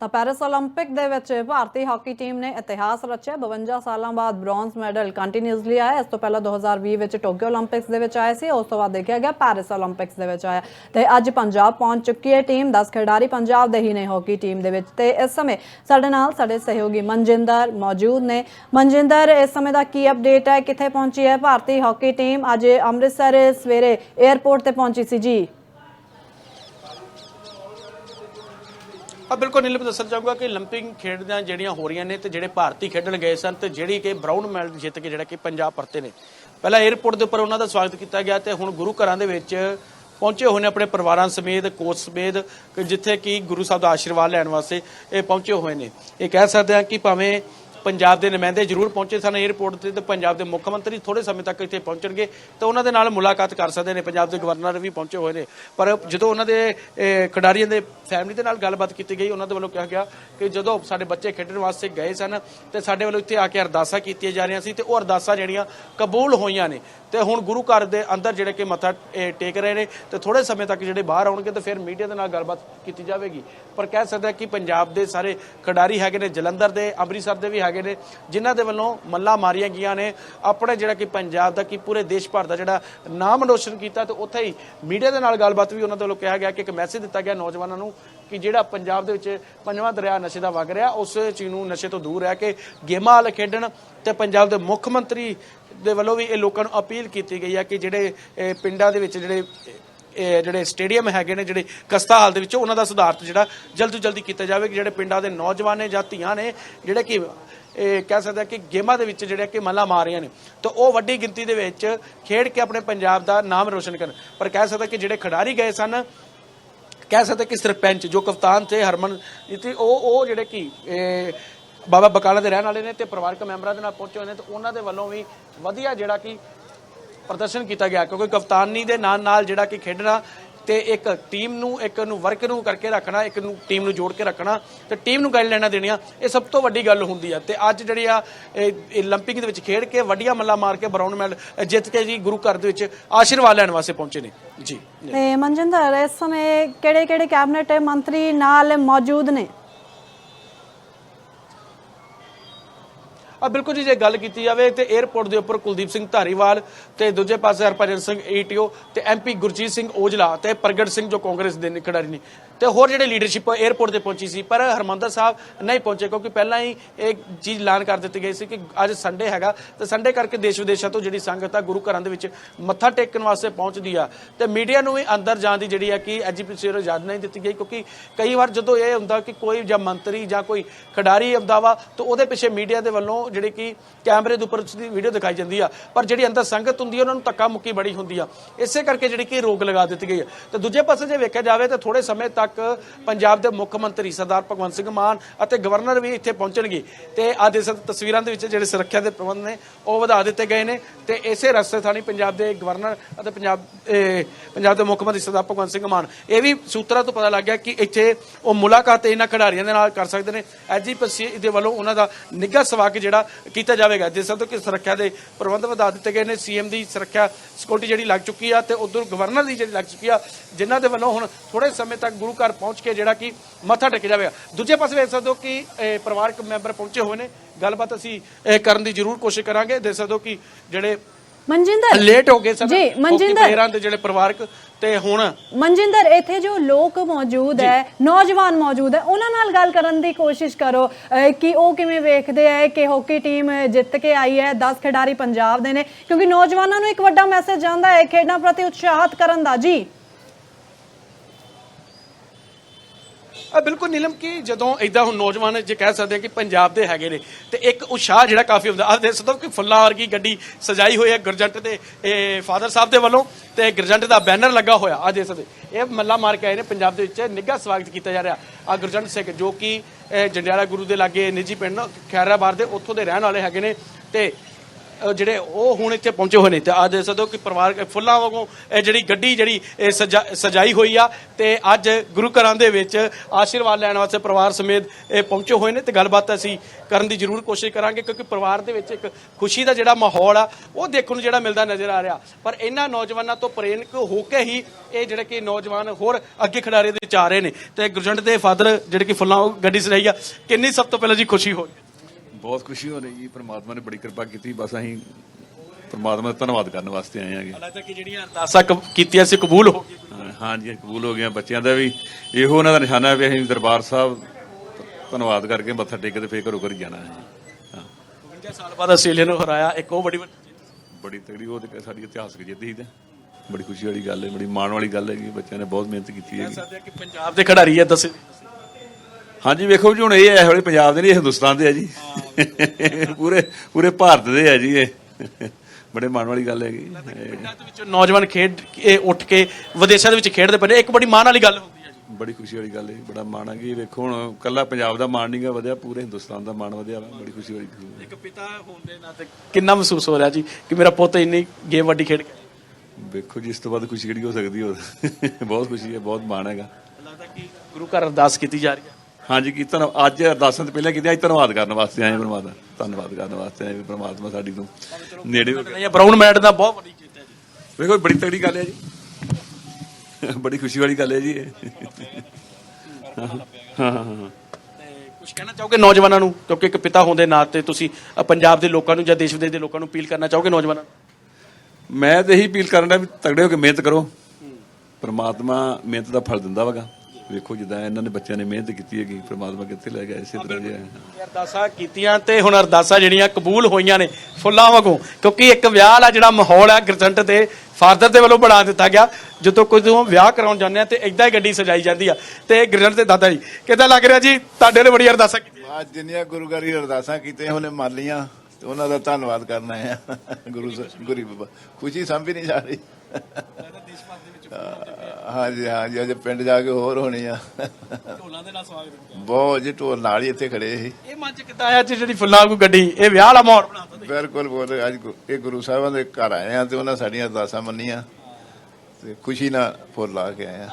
ਤਾਂ ਪੈਰਿਸ 올림픽 ਦੇ ਵਿੱਚ ਭਾਰਤੀ ਹਾਕੀ ਟੀਮ ਨੇ ਇਤਿਹਾਸ ਰਚਿਆ। 52 ਸਾਲਾਂ ਬਾਅਦ ਬ੍ਰੌਂਜ਼ ਮੈਡਲ ਕੰਟੀਨਿਊਸਲੀ ਆਇਆ। ਇਸ ਤੋਂ ਪਹਿਲਾਂ 2020 ਵਿੱਚ ਟੋਕਿਓ 올림픽ਸ ਦੇ ਵਿੱਚ ਆਇਆ ਸੀ। ਉਸ ਤੋਂ ਬਾਅਦ ਦੇਖਿਆ ਗਿਆ ਪੈਰਿਸ 올림픽ਸ ਦੇ ਵਿੱਚ ਆਇਆ। ਤੇ ਅੱਜ ਪੰਜਾਬ ਪਹੁੰਚ ਚੁੱਕੀ ਹੈ ਟੀਮ। 10 ਖਿਡਾਰੀ ਪੰਜਾਬ ਦੇ ਹੀ ਨੇ ਹਾਕੀ ਟੀਮ ਦੇ ਵਿੱਚ। ਤੇ ਇਸ ਸਮੇਂ ਸਾਡੇ ਨਾਲ ਸਾਡੇ ਸਹਿਯੋਗੀ ਮਨਜਿੰਦਰ ਮੌਜੂਦ ਨੇ। ਮਨਜਿੰਦਰ, ਇਸ ਸਮੇਂ ਦਾ ਕੀ ਅਪਡੇਟ ਹੈ? ਕਿੱਥੇ ਪਹੁੰਚੀ ਹੈ ਭਾਰਤੀ ਹਾਕੀ ਟੀਮ? ਅੱਜ ਅੰਮ੍ਰਿਤਸਰ ਸਵੇਰੇ 에ਅਰਪੋਰਟ ਤੇ ਪਹੁੰਚੀ ਸੀ ਜੀ। ਆ ਬਿਲਕੁਲ ਨੀਲਮ ਦੱਸਣਾ ਚਾਹੂੰਗਾ ਕਿ ਲੰਪਿੰਗ ਖੇਡਾਂ ਜਿਹੜੀਆਂ ਹੋ ਰਹੀਆਂ ਨੇ ਤੇ ਜਿਹੜੇ ਭਾਰਤੀ ਖੇਡਣ ਗਏ ਸਨ ਤੇ ਜਿਹੜੀ ਕਿ ਬ੍ਰਾਊਨ ਮੈਡਲ ਜਿੱਤ ਕੇ ਜਿਹੜਾ ਕਿ ਪੰਜਾਬ ਪਰਤੇ ਨੇ। ਪਹਿਲਾਂ 에어ਪੋਰਟ ਦੇ ਉੱਪਰ ਉਹਨਾਂ ਦਾ ਸਵਾਗਤ ਕੀਤਾ ਗਿਆ ਤੇ ਹੁਣ ਗੁਰੂ ਘਰਾਂ ਦੇ ਵਿੱਚ ਪਹੁੰਚੇ ਹੋਏ ਨੇ ਆਪਣੇ ਪਰਿਵਾਰਾਂ ਸਮੇਤ, ਕੋਚ ਸਮੇਤ, ਜਿੱਥੇ ਕਿ ਗੁਰੂ ਸਾਹਿਬ ਦਾ ਆਸ਼ੀਰਵਾਦ ਲੈਣ ਵਾਸਤੇ ਇਹ ਪਹੁੰਚੇ ਹੋਏ ਨੇ। ਇਹ ਕਹਿ ਸਕਦੇ ਹਾਂ ਕਿ ਭਾਵੇਂ ਪੰਜਾਬ ਦੇ ਨੁਮਾਇੰਦੇ ਜ਼ਰੂਰ ਪਹੁੰਚੇ ਸਨ 에ਅਰਪੋਰਟ ਤੇ ਤੇ ਪੰਜਾਬ ਦੇ ਮੁੱਖ ਮੰਤਰੀ ਥੋੜੇ ਸਮੇਂ ਤੱਕ ਇੱਥੇ ਪਹੁੰਚਣਗੇ ਤਾਂ ਉਹਨਾਂ ਦੇ ਨਾਲ ਮੁਲਾਕਾਤ ਕਰ ਸਕਦੇ ਨੇ, ਪੰਜਾਬ ਦੇ ਗਵਰਨਰ ਵੀ ਪਹੁੰਚੇ ਹੋਏ ਨੇ। ਪਰ ਜਦੋਂ ਉਹਨਾਂ ਦੇ ਖਿਡਾਰੀਆਂ ਦੇ ਫੈਮਿਲੀ ਦੇ ਨਾਲ ਗੱਲਬਾਤ ਕੀਤੀ ਗਈ, ਉਹਨਾਂ ਦੇ ਵੱਲੋਂ ਕਿਹਾ ਗਿਆ ਕਿ ਜਦੋਂ ਸਾਡੇ ਬੱਚੇ ਖੇਡਣ ਵਾਸਤੇ ਗਏ ਸਨ ਤੇ ਸਾਡੇ ਵੱਲੋਂ ਇੱਥੇ ਆ ਕੇ ਅਰਦਾਸਾਂ ਕੀਤੀਆਂ ਜਾ ਰਹੀਆਂ ਸੀ ਤੇ ਉਹ ਅਰਦਾਸਾਂ ਜਿਹੜੀਆਂ ਕਬੂਲ ਹੋਈਆਂ ਨੇ। ਤੇ ਹੁਣ ਗੁਰੂ ਘਰ ਦੇ ਅੰਦਰ ਜਿਹੜੇ ਕਿ ਮੱਥਾ ਅਹ, ਟੇਕ ਰਹੇ ਨੇ ਤੇ ਥੋੜੇ ਸਮੇਂ ਤੱਕ ਜਿਹੜੇ ਬਾਹਰ ਆਉਣਗੇ ਤੇ ਫਿਰ ਮੀਡੀਆ ਦੇ ਨਾਲ ਗੱਲਬਾਤ ਕੀਤੀ ਜਾਵੇਗੀ। ਪਰ ਕਹਿ ਸਕਦੇ ਹਾਂ ਕਿ ਪੰਜਾਬ ਦੇ ਸਾਰੇ ਖਿਡਾਰੀ ਹੈਗੇ ਨੇ ਜਲੰਧਰ ਦੇ ਅੰਮ੍ਰਿਤਸਰ ਦੇ ਵੀ ਹੈਗੇ ਨੇ ਜਿਨ੍ਹਾਂ ਦੇ ਵੱਲੋਂ ਮੱਲਾ ਮਾਰੀਆਂ ਗਈਆਂ ਨੇ। ਆਪਣੇ ਜਿਹੜਾ ਕਿ ਪੰਜਾਬ ਦਾ ਕਿ ਪੂਰੇ ਦੇਸ਼ ਭਰ ਦਾ ਜਿਹੜਾ ਨਾਮ ਰੋਸ਼ਨ ਕੀਤਾ ਤੇ ਉੱਥੇ ਹੀ ਮੀਡੀਆ ਦੇ ਨਾਲ ਗੱਲਬਾਤ ਵੀ ਉਹਨਾਂ ਦੇ ਵੱਲੋਂ ਕਿਹਾ ਗਿਆ ਕਿ ਇੱਕ ਮੈਸੇਜ ਦਿੱਤਾ ਗਿਆ ਨੌਜਵਾਨਾਂ ਨੂੰ ਕਿ ਜਿਹੜਾ ਪੰਜਾਬ ਦੇ ਵਿੱਚ ਪੰਜਵਾਂ ਦਰਿਆ ਨਸ਼ੇ ਦਾ ਵਗ ਰਿਹਾ, ਉਸ ਚੀਜ਼ ਨੂੰ ਨਸ਼ੇ ਤੋਂ ਦੂਰ ਰਹਿ ਕੇ ਗੇਮਾਂ ਵਾਲ ਖੇਡਣ ਤੇ ਪੰਜਾਬ ਦੇ ਮੁੱਖ ਮੰਤਰੀ ਦੇ ਵੱਲੋਂ ਵੀ ਇਹ ਲੋਕਾਂ ਨੂੰ ਅਪੀਲ ਕੀਤੀ ਗਈ ਹੈ ਕਿ ਜਿਹੜੇ ਪਿੰਡਾਂ ਦੇ ਵਿੱਚ ਜਿਹੜੇ ਇਹ ਜਿਹੜੇ ਸਟੇਡੀਅਮ ਹੈਗੇ ਨੇ, ਜਿਹੜੇ ਕਸਤਾ ਹਾਲ ਦੇ ਵਿੱਚ ਉਹਨਾਂ ਦਾ ਸੁਧਾਰ ਜਿਹੜਾ ਜਲਦ ਤੋਂ ਜਲਦੀ ਕੀਤਾ ਜਾਵੇ ਕਿ ਜਿਹੜੇ ਪਿੰਡਾਂ ਦੇ ਨੌਜਵਾਨ ਨੇ ਜਾਂ ਧੀਆਂ ਨੇ, ਜਿਹੜੇ ਕਿ ਇਹ ਕਹਿ ਸਕਦੇ ਕਿ ਗੇਮਾਂ ਦੇ ਵਿੱਚ ਜਿਹੜੇ ਕਿ ਮੱਲਾ ਮਾਰ ਰਹੀਆਂ ਨੇ, ਤਾਂ ਉਹ ਵੱਡੀ ਗਿਣਤੀ ਦੇ ਵਿੱਚ ਖੇਡ ਕੇ ਆਪਣੇ ਪੰਜਾਬ ਦਾ ਨਾਮ ਰੋਸ਼ਨ ਕਰਨ। ਪਰ ਕਹਿ ਸਕਦੇ ਕਿ ਜਿਹੜੇ ਖਿਡਾਰੀ ਗਏ ਸਨ ਕਹਿ ਸਕਦੇ ਕਿ ਸਰਪੰਚ ਜੋ ਕਪਤਾਨ ਤੇ ਹਰਮਨ ਇਤੀ ਉਹ ਉਹ ਜਿਹੜੇ ਕਿ ਬਾਬਾ ਬਕਾਲਾ ਦੇ ਰਹਿਣ ਵਾਲੇ ਨੇ ਤੇ ਪਰਿਵਾਰਕ ਮੈਂਬਰਾਂ ਦੇ ਨਾਲ ਪਹੁੰਚੇ ਹੋਏ ਨੇ ਤੇ ਉਹਨਾਂ ਦੇ ਵੱਲੋਂ ਵੀ ਵਧੀਆ ਜਿਹੜਾ ਕਿ ਪ੍ਰਦਰਸ਼ਨ ਕੀਤਾ ਗਿਆ, ਕਿਉਂਕਿ ਕਪਤਾਨੀ ਦੇ ਨਾਲ ਨਾਲ ਜਿਹੜਾ ਕਿ ਖੇਡਣਾ ਤੇ ਇੱਕ ਟੀਮ ਨੂੰ ਇੱਕ ਨੂੰ ਵਰਕ ਨੂੰ ਕਰਕੇ ਰੱਖਣਾ ਇੱਕ ਨੂੰ ਟੀਮ ਨੂੰ ਜੋੜ ਕੇ ਰੱਖਣਾ ਤੇ ਟੀਮ ਨੂੰ ਗਾਈਡਲਾਈਨਾਂ ਦੇਣੀਆਂ ਇਹ ਸਭ ਤੋਂ ਵੱਡੀ ਗੱਲ ਹੁੰਦੀ ਆ ਤੇ ਅੱਜ ਜਿਹੜੀ ਆ ਇਹ ਇਹ 올림픽 ਦੇ ਵਿੱਚ ਖੇਡ ਕੇ ਵੱਡੀਆਂ ਮੱਲਾ ਮਾਰ ਕੇ ਬਰਾਊਨ ਮੈਡਲ ਜਿੱਤ ਕੇ ਜੀ ਗੁਰੂ ਘਰ ਦੇ ਵਿੱਚ ਆਸ਼ੀਰਵਾਦ ਲੈਣ ਵਾਸਤੇ ਪਹੁੰਚੇ ਨੇ ਜੀ ਤੇ ਮਨਜਿੰਦਰ ਇਸ ਸਮੇਂ ਕਿਹੜੇ ਕਿਹੜੇ ਕੈਬਨਿਟ ਮੰਤਰੀ ਨਾਲ ਮੌਜੂਦ ਨੇ ਆ ਬਿਲਕੁਲ ਜੀ, ਜੇ ਗੱਲ ਕੀਤੀ ਜਾਵੇ ਤੇ 에ਅਰਪੋਰਟ ਦੇ ਉੱਪਰ ਕੁਲਦੀਪ ਸਿੰਘ ਧਾਰੀਵਾਲ ਤੇ ਦੂਜੇ ਪਾਸੇ ਹਰਭਜਨ ਸਿੰਘ ਈਟੀਓ ਤੇ ਐਮਪੀ ਗੁਰਜੀਤ ਸਿੰਘ ਔਜਲਾ ਤੇ ਪ੍ਰਗਟ ਸਿੰਘ ਜੋ ਕਾਂਗਰਸ ਦੇ ਨੇ ਖਿਡਾਰੀ ਨੇ। ਤੇ ਹੋਰ ਜਿਹੜੇ ਲੀਡਰਸ਼ਿਪ 에ਅਰਪੋਰਟ ਤੇ ਪਹੁੰਚੀ ਸੀ, ਪਰ ਹਰਮੰਦਰ ਸਾਹਿਬ ਨਹੀਂ ਪਹੁੰਚੇ ਕਿਉਂਕਿ ਪਹਿਲਾਂ ਹੀ ਇਹ ਚੀਜ਼ ਐਲਾਨ ਕਰ ਦਿੱਤੀ ਗਈ ਸੀ ਕਿ ਅੱਜ ਸੰਡੇ ਹੈਗਾ। ਤੇ ਸੰਡੇ ਕਰਕੇ ਦੇਸ਼ ਵਿਦੇਸ਼ਾਂ ਤੋਂ ਜਿਹੜੀ ਸੰਗਤ ਆ, ਗੁਰੂ ਘਰਾਂ ਦੇ ਵਿੱਚ ਮੱਥਾ ਟੇਕਣ ਵਾਸਤੇ ਪਹੁੰਚਦੀ ਆ। ਤੇ ਮੀਡੀਆ ਨੂੰ ਵੀ ਅੰਦਰ ਜਾਣ ਦੀ ਜਿਹੜੀ ਆ ਕਿ ਐਜੀਪੀਸੀ ਵੱਲੋਂ ਇਜਾਜ਼ਤ ਨਹੀਂ ਦਿੱਤੀ ਗਈ ਕਿਉਂਕਿ ਕਈ ਵਾਰ ਜਦੋਂ ਇਹ ਹੁੰਦਾ ਕਿ ਕੋਈ ਜਾਂ ਮੰਤਰੀ ਜਾਂ ਕੋਈ ਖਿਡਾਰੀ ਆਉਂਦਾ ਵਾ, ਤਾਂ ਉਹਦੇ ਪਿੱਛੇ ਮੀਡੀਆ ਦੇ ਵੱਲੋਂ ਜਿਹੜੇ ਕਿ ਕੈਮਰੇ ਦੇ ਉੱਪਰ ਉਸਦੀ ਵੀਡੀਓ ਦਿਖਾਈ ਜਾਂਦੀ ਆ। ਪਰ ਜਿਹੜੀ ਅੰਦਰ ਸੰਗਤ ਹੁੰਦੀ ਆ, ਉਹਨਾਂ ਨੂੰ ਧੱਕਾ ਮੁੱਕੀ ਬੜੀ ਹੁੰਦੀ ਆ। ਇਸੇ ਕਰਕੇ ਜਿਹੜੀ ਕਿ ਰੋਕ ਲਗਾ ਦਿੱਤੀ ਗਈ ਹੈ ਤੇ ਦੂਜੇ ਪਾਸੇ ਜੇ ਵੇਖਿਆ ਜਾਵੇ ਤਾਂ ਥੋੜੇ ਸਮੇਂ ਤੱਕ ਪੰਜਾਬ ਦੇ ਮੁੱਖ ਮੰਤਰੀ ਸਰਦਾਰ ਭਗਵੰਤ ਸਿੰਘ ਮਾਨ ਅਤੇ ਗਵਰਨਰ ਵੀ ਇੱਥੇ ਪਹੁੰਚਣਗੇ। ਤੇ ਆ ਦੇ ਤਸਵੀਰਾਂ ਦੇ ਵਿੱਚ ਜਿਹੜੇ ਸੁਰੱਖਿਆ ਦੇ ਪ੍ਰਬੰਧ ਨੇ, ਉਹ ਵਧਾ ਦਿੱਤੇ ਗਏ ਨੇ। ਤੇ ਇਸੇ ਰਸਤੇ ਥਾਣੀ ਪੰਜਾਬ ਦੇ ਗਵਰਨਰ ਅਤੇ ਪੰਜਾਬ ਪੰਜਾਬ ਦੇ ਮੁੱਖ ਮੰਤਰੀ ਸਰਦਾਰ ਭਗਵੰਤ ਸਿੰਘ ਮਾਨ, ਇਹ ਵੀ ਸੂਤਰਾਂ ਤੋਂ ਪਤਾ ਲੱਗ ਗਿਆ ਕਿ ਇੱਥੇ ਉਹ ਮੁਲਾਕਾਤ ਇਹਨਾਂ ਖਿਡਾਰੀਆਂ ਦੇ ਨਾਲ ਕਰ ਸਕਦੇ ਨੇ। ਐਜੀਪੀਸੀ ਦੇ ਵੱਲੋਂ ਉਹਨਾਂ ਦਾ ਨਿੱਘਾ ਸਵਾਗਤ ਜਿਹੜਾ ਕੀਤਾ ਜਾਵੇਗਾ। ਜਿਸ ਤਰ੍ਹਾਂ ਕਿ ਸੁਰੱਖਿਆ ਦੇ ਪ੍ਰਬੰਧ ਵਧਾ ਦਿੱਤੇ ਗਏ ਨੇ। ਸੀਐਮ ਦੀ ਸੁਰੱਖਿਆ ਸਿਕਿਉਰਿਟੀ ਜਿਹੜੀ ਲੱਗ ਚੁੱਕੀ ਆ ਤੇ ਉਧਰ ਗਵਰਨਰ ਦੀ ਜਿਹੜੀ ਲੱਗ ਚੁੱਕੀ ਆ, ਜਿਨ੍ਹਾਂ ਦੇ ਵੱਲੋਂ ਹੁਣ ਥੋੜੇ ਸਮੇਂ ਤੱਕ ਗੁਰੂ ਘਰ ਪਹੁੰਚ ਕੇ ਜਿਹੜਾ ਕਿ ਮੱਥਾ ਟੇਕਿਆ ਜਾਵੇਗਾ। ਦੂਜੇ ਪਾਸੇ ਵੇਖ ਸਕਦੇ ਹੋ ਕਿ ਪਰਿਵਾਰਕ ਮੈਂਬਰ ਪਹੁੰਚੇ ਹੋਏ ਨੇ। ਗੱਲਬਾਤ ਅਸੀਂ ਇਹ ਕਰਨ ਦੀ ਜ਼ਰੂਰ ਕੋਸ਼ਿਸ਼ ਕਰਾਂਗੇ। ਦੇਖ ਸਕਦੇ ਹੋ ਕਿ ਜਿਹੜੇ ਮਨਜਿੰਦਰ ਲੇਟ ਹੋ ਗਏ ਸਨ ਜੀ ਮਨਜਿੰਦਰ। ਪਲੇਅਰਾਂ ਦੇ ਜਿਹੜੇ ਪਰਿਵਾਰਕ ਤੇ ਹੁਣ ਮਨਜਿੰਦਰ ਇੱਥੇ ਜੋ ਲੋਕ ਮੌਜੂਦ ਹੈ ਨੌਜਵਾਨ ਮੌਜੂਦ ਹੈ ਉਹਨਾਂ ਨਾਲ ਗੱਲ ਕਰਨ ਦੀ ਕੋਸ਼ਿਸ਼ ਕਰੋ ਕਿ ਉਹ ਕਿਵੇਂ ਵੇਖਦੇ ਹੈ ਕਿ ਹਾਕੀ ਟੀਮ ਜਿੱਤ ਕੇ ਆਈ ਹੈ 10 ਖਿਡਾਰੀ ਪੰਜਾਬ ਦੇ ਨੇ ਕਿਉਂਕਿ ਨੌਜਵਾਨਾਂ ਨੂੰ ਇੱਕ ਵੱਡਾ ਮੈਸੇਜ ਜਾਂਦਾ ਹੈ ਖੇਡਾਂ ਪ੍ਰਤੀ ਉਤਸ਼ਾਹਤ ਕਰਨ ਦਾ। ਜੀ। ਆ, ਬਿਲਕੁਲ ਨੀਲਮ, ਕਿ ਜਦੋਂ ਇਦਾਂ ਹੁਣ ਨੌਜਵਾਨ ਜੇ ਕਹਿ ਸਕਦੇ ਆ ਕਿ ਪੰਜਾਬ ਦੇ ਹੈਗੇ ਨੇ, ਤੇ ਇੱਕ ਉਤਸ਼ਾਹ ਜਿਹੜਾ ਕਾਫੀ ਹੁੰਦਾ ਆ ਦੇਖ ਸਕਦੇ ਹੋ ਕਿ ਫੁੱਲਾਂ ਵਰਗੀ ਗੱਡੀ ਸਜਾਈ ਹੋਈ ਹੈ ਗੁਰਜੰਟ ਦੇ, ਇਹ ਫਾਦਰ ਸਾਹਿਬ ਦੇ ਵੱਲੋਂ, ਤੇ ਗੁਰਜੰਟ ਦਾ ਬੈਨਰ ਲੱਗਾ ਹੋਇਆ ਆ ਦੇਖ ਸਕਦੇ, ਇਹ ਮੱਲਾ ਮਾਰ ਕੇ ਆਏ ਨੇ, ਪੰਜਾਬ ਦੇ ਵਿੱਚ ਨਿੱਘਾ ਸਵਾਗਤ ਕੀਤਾ ਜਾ ਰਿਹਾ। ਆ ਗੁਰਜੰਟ ਸਿੰਘ ਜੋ ਕਿ ਜੰਡਿਆਲਾ ਗੁਰੂ ਦੇ ਲਾਗੇ, ਨਿੱਜੀ ਪਿੰਡ ਖੈਰਾਬਾਦ ਦੇ, ਉੱਥੋਂ ਦੇ ਰਹਿਣ ਵਾਲੇ ਹੈਗੇ ਨੇ, ਤੇ ਅ, ਜਿਹੜੇ ਉਹ ਹੁਣ ਇੱਥੇ ਪਹੁੰਚੇ ਹੋਏ ਨੇ ਤੇ ਅੱਜ ਦੇਖ ਸਕਦੇ ਹੋ ਕਿ ਪਰਿਵਾਰ ਫੁੱਲਾਂ ਵਾਂਗੂ ਇਹ ਜਿਹੜੀ ਗੱਡੀ ਜਿਹੜੀ ਇਹ ਸਜਾ- ਸਜਾਈ ਹੋਈ ਆ ਤੇ ਅੱਜ ਗੁਰੂ ਘਰਾਂ ਦੇ ਵਿੱਚ ਆਸ਼ੀਰਵਾਦ ਲੈਣ ਵਾਸਤੇ ਪਰਿਵਾਰ ਸਮੇਤ ਇਹ ਪਹੁੰਚੇ ਹੋਏ ਨੇ ਤੇ ਗੱਲਬਾਤ ਅਸੀਂ ਕਰਨ ਦੀ ਜ਼ਰੂਰ ਕੋਸ਼ਿਸ਼ ਕਰਾਂਗੇ ਕਿਉਂਕਿ ਪਰਿਵਾਰ ਦੇ ਵਿੱਚ ਇੱਕ ਖੁਸ਼ੀ ਦਾ ਜਿਹੜਾ ਮਾਹੌਲ ਆ ਉਹ ਦੇਖਣ ਨੂੰ ਜਿਹੜਾ ਮਿਲਦਾ ਨਜ਼ਰ ਆ ਰਿਹਾ। ਪਰ ਇਹਨਾਂ ਨੌਜਵਾਨਾਂ ਤੋਂ ਪ੍ਰੇਰਿਤ ਹੋ ਕੇ ਹੀ ਇਹ ਜਿਹੜੇ ਕਿ ਨੌਜਵਾਨ ਹੋਰ ਅੱਗੇ ਖਿਡਾਰੀ ਦੇ ਵਿੱਚ ਆ ਰਹੇ ਨੇ ਤੇ ਗੁਰਜੰਟ ਦੇ ਫਾਦਰ ਜਿਹੜੇ ਕਿ ਫੁੱਲਾਂ ਉਹ ਗੱਡੀ ਸਜਾਈ ਆ ਕਿੰਨੀ ਸਭ ਤੋਂ ਪਹਿਲਾਂ ਜੀ ਖੁਸ਼ੀ ਹੋਈ ਬਹੁਤ ਖੁਸ਼ੀ ਹੋ ਰਹੀ ਜੀ ਪ੍ਰਮਾਤਮਾ ਨੇ ਬੜੀ ਕਿਰਪਾ ਕੀਤੀ ਬਸ ਅਸੀਂ ਪ੍ਰਮਾਤਮਾ ਦਾ ਧੰਨਵਾਦ ਕਰਨ ਵਾਸਤੇ ਆਏ ਆਂਗੇ ਲੱਗਦਾ ਕਿ ਜਿਹੜੀਆਂ ਅਰਦਾਸਾਂ ਕੀਤੀਆਂ ਸੀ ਕਬੂਲ ਹੋ ਗਈਆਂ। ਹਾਂ ਜੀ ਕਬੂਲ ਹੋ ਗਿਆ ਬੱਚਿਆਂ ਦਾ ਵੀ ਇਹੋ ਉਹਨਾਂ ਦਾ ਨਿਸ਼ਾਨਾ ਹੈ ਵੀ ਅਸੀਂ ਦਰਬਾਰ ਸਾਹਿਬ ਧੰਨਵਾਦ ਕਰਕੇ ਮੱਥਾ ਟੇਕ ਕੇ ਤੇ ਫੇਰ ਘਰੋਂ ਘਰ ਜਾਣਾ ਹੈ ਜੀ। ਹਾਂ। 52 ਸਾਲ ਬਾਅਦ ਆਸਟ੍ਰੇਲੀਆ ਨੂੰ ਹਰਾਇਆ ਇੱਕ ਉਹ ਬੜੀ ਵੱਡੀ ਬੜੀ ਤਗੜੀ ਉਹ ਤੇ ਸਾਡੀ ਇਤਿਹਾਸਕ ਜਿੱਤ ਸੀ ਤੇ। ਬੜੀ ਖੁਸ਼ੀ ਵਾਲੀ ਗੱਲ ਹੈ ਬੜੀ ਮਾਣ ਵਾਲੀ ਗੱਲ ਹੈ ਕਿ ਬੱਚਿਆਂ ਨੇ ਬਹੁਤ ਮਿਹਨਤ ਕੀਤੀ ਹੈਗੀ ਸਕਦੇ ਆ ਕਿ ਪੰਜਾਬ ਦੇ ਖਿਡਾਰੀ ਆ ਦੱਸੇ। ਹਾਂਜੀ ਵੇਖੋ ਜੀ ਹੁਣ ਇਹ ਇਹ ਵਾਲੇ ਪੰਜਾਬ ਦੇ ਨਹੀਂ ਇਹ ਹਿੰਦੁਸਤਾਨ ਦੇ ਆ ਜੀ। ਪੂਰੇ ਪੂਰੇ ਭਾਰਤ ਦੇ ਆ ਜੀ ਇਹ। ਬੜੇ ਮਾਣ ਵਾਲੀ ਗੱਲ ਹੈਗੀ। ਇਹ- ਪਿੰਡਾਂ ਦੇ ਵਿੱਚੋਂ ਨੌਜਵਾਨ ਖੇਡ ਕੇ ਉੱਠ ਕੇ ਵਿਦੇਸ਼ਾਂ ਦੇ ਵਿੱਚ ਖੇਡਦੇ ਪਏ ਨੇ। ਇੱਕ ਬੜੀ ਮਾਣ ਵਾਲੀ ਗੱਲ ਹੁੰਦੀ ਹੈ ਜੀ। ਬੜੀ ਖੁਸ਼ੀ ਵਾਲੀ ਗੱਲ ਹੈ ਬੜਾ ਮਾਣ ਹੈ ਕਿ ਵੇਖੋ ਹੁਣ ਕੱਲਾ ਪੰਜਾਬ ਦਾ ਮਾਣ ਨਹੀਂਗਾ ਵਧਿਆ ਪੂਰੇ ਹਿੰਦੁਸਤਾਨ ਦਾ ਮਾਣ ਵਧਿਆ ਵਾ ਬੜੀ ਖੁਸ਼ੀ ਵਾਲੀ ਗੱਲ ਹੈ। ਇੱਕ ਪਿਤਾ ਹੋਣ ਦੇ ਨਾਤੇ ਕਿੰਨਾ ਮਹਿਸੂਸ ਹੋ ਰਿਹਾ ਜੀ ਕਿ ਮੇਰਾ ਪੁੱਤ ਇੰਨੀ ਗੇਮ ਵੱਡੀ ਖੇਡ ਕੇ ਵੇਖੋ ਜੀ ਇਸ ਤੋਂ ਬਾਅਦ ਖੁਸ਼ੀ ਕਿਹੜੀ ਹੋ ਸਕਦੀ ਹੋ ਬਹੁਤ ਖੁਸ਼ੀ ਹੈ ਬਹੁਤ ਮਾਣ ਹੈਗਾ। ਲੱਗਦਾ ਕਿ ਗੁਰੂ ਘਰ ਅਰਦਾਸ ਕੀਤੀ ਜਾ ਰਹੀ ਹੈ। ਹਾਂਜੀ ਕੀ ਧੰਨ ਅੱਜ ਅਰਦਾਸਾਂ ਤੋਂ ਪਹਿਲਾਂ ਕਿਤੇ ਅੱਜ ਧੰਨਵਾਦ ਕਰਨ ਵਾਸਤੇ ਆਏ ਪਰਮਾਤਮਾ ਧੰਨਵਾਦ। ਕਰਨ ਵਾਸਤੇ ਆਏ ਪ੍ਰਮਾਤਮਾ ਸਾਡੀ ਤੋਂ ਨੇੜੇ ਹੋ ਇਹ ਬਰਾਊਨ ਮੈਟ ਦਾ ਬਹੁਤ ਵੱਡੀ ਹੈ ਜੀ। ਵੇਖੋ ਬੜੀ ਤਗੜੀ ਗੱਲ ਹੈ ਜੀ। ਬੜੀ ਖੁਸ਼ੀ ਵਾਲੀ ਗੱਲ ਹੈ ਜੀ ਹਾਂ ਹਾਂ ਹਾਂ। ਕੁਝ ਕਹਿਣਾ ਚਾਹੋਗੇ ਨੌਜਵਾਨਾਂ ਨੂੰ? ਕਿਉਂਕਿ ਇੱਕ ਪਿਤਾ ਹੋਣ ਦੇ ਨਾਤੇ ਤੁਸੀਂ ਪੰਜਾਬ ਦੇ ਲੋਕਾਂ ਨੂੰ ਜਾਂ ਦੇਸ਼ ਵਿਦੇਸ਼ ਦੇ ਲੋਕਾਂ ਨੂੰ ਅਪੀਲ ਕਰਨਾ ਚਾਹੋਗੇ ਨੌਜਵਾਨਾਂ ਨੂੰ? ਮੈਂ ਤੇ ਇਹੀ ਅਪੀਲ ਕਰਨਾ ਵੀ ਤਗੜੇ ਹੋ ਕੇ ਮਿਹਨਤ ਕਰੋ। ਪ੍ਰਮਾਤਮਾ ਮਿਹਨਤ ਦਾ ਫਲ ਦਿੰਦਾ ਵਗਾ। ਵੇਖੋ ਜਿੱਦਾਂ ਇਹਨਾਂ ਨੇ ਬੱਚਿਆਂ ਨੇ ਮਿਹਨਤ ਕੀਤੀ ਹੈਗੀ ਪ੍ਰਮਾਤਮਾ ਕਿੱਥੇ ਲੈ ਗਿਆ ਇਸੇ ਤਰ੍ਹਾਂ ਜੇ ਇਹ ਅਰਦਾਸਾਂ ਕੀਤੀਆਂ ਤੇ ਹੁਣ ਅਰਦਾਸਾਂ ਜਿਹੜੀਆਂ ਕਬੂਲ ਹੋਈਆਂ ਨੇ ਫੁੱਲਾਂ ਵਾਂਗੂ ਕਿਉਂਕਿ ਇੱਕ ਵਿਆਹ ਵਾਲਾ ਜਿਹੜਾ ਮਾਹੌਲ ਹੈ ਗਰਜੰਟ ਦੇ ਫਾਦਰ ਦੇ ਵੱਲੋਂ ਬਣਾ ਦਿੱਤਾ ਗਿਆ ਜਦੋਂ ਕੋਈ ਤੋਂ ਵਿਆਹ ਕਰਾਉਣ ਜਾਂਦੇ ਆ ਤੇ ਇਦਾਂ ਹੀ ਗੱਡੀ ਸਜਾਈ ਜਾਂਦੀ ਆ। ਤੇ ਗਰਜੰਟ ਦੇ ਦਾਦਾ ਜੀ ਕਿਦਾਂ ਲੱਗ ਰਿਹਾ ਜੀ? ਤੁਹਾਡੇ ਨੇ ਬੜੀ ਅਰਦਾਸਾਂ ਕੀਤੀਆਂ। ਅੱਜ ਜਿੰਨੀਆਂ ਗੁਰੂ ਘਰੀ ਅਰਦਾਸਾਂ ਕੀਤੀਆਂ ਉਹਨੇ ਮੰਨ ਲੀਆਂ ਤੇ ਉਹਨਾਂ ਦਾ ਧੰਨਵਾਦ ਕਰਨਾ ਹੈ। ਗੁਰੂ ਗੁਰੀ ਬਾਬਾ। ਖੁਸ਼ੀ ਸੰਭੀ ਨਹੀਂ ਜਾ ਰਹੀ। ਹਾਂਜੀ ਹਾਂਜੀ ਅਜੇ ਪਿੰਡ ਜਾ ਕੇ ਹੋਰ ਹੋਣੀ ਆ। ਢੋਲਾਂ ਦੇ ਨਾਲ ਸਵਾਗਤ ਬਹੁਤ ਜੀ ਢੋਲ ਨਾਲ ਹੀ ਇੱਥੇ ਖੜੇ ਸੀ। ਇਹ ਮਨ ਚ ਕਿਦਾਂ ਆਇਆ ਜੀ ਜਿਹੜੀ ਫੁੱਲਾਂ ਵਾਂਗੂ ਗੱਡੀ ਇਹ ਵਿਆਹ ਵਾਲਾ ਮਾਹੌਲ ਬਣਾਤਾ ਬਿਲਕੁਲ ਬੋਲ ਅੱਜ ਗੁ- ਇਹ ਗੁਰੂ ਸਾਹਿਬਾਂ ਦੇ ਘਰ ਆਏ ਆ ਤੇ ਉਹਨਾਂ ਸਾਡੀਆਂ ਅਰਦਾਸਾਂ ਮੰਨੀਆਂ। ਤੇ ਖੁਸ਼ੀ ਨਾਲ ਫੁੱਲ ਲਾ ਕੇ ਆਏ ਆ।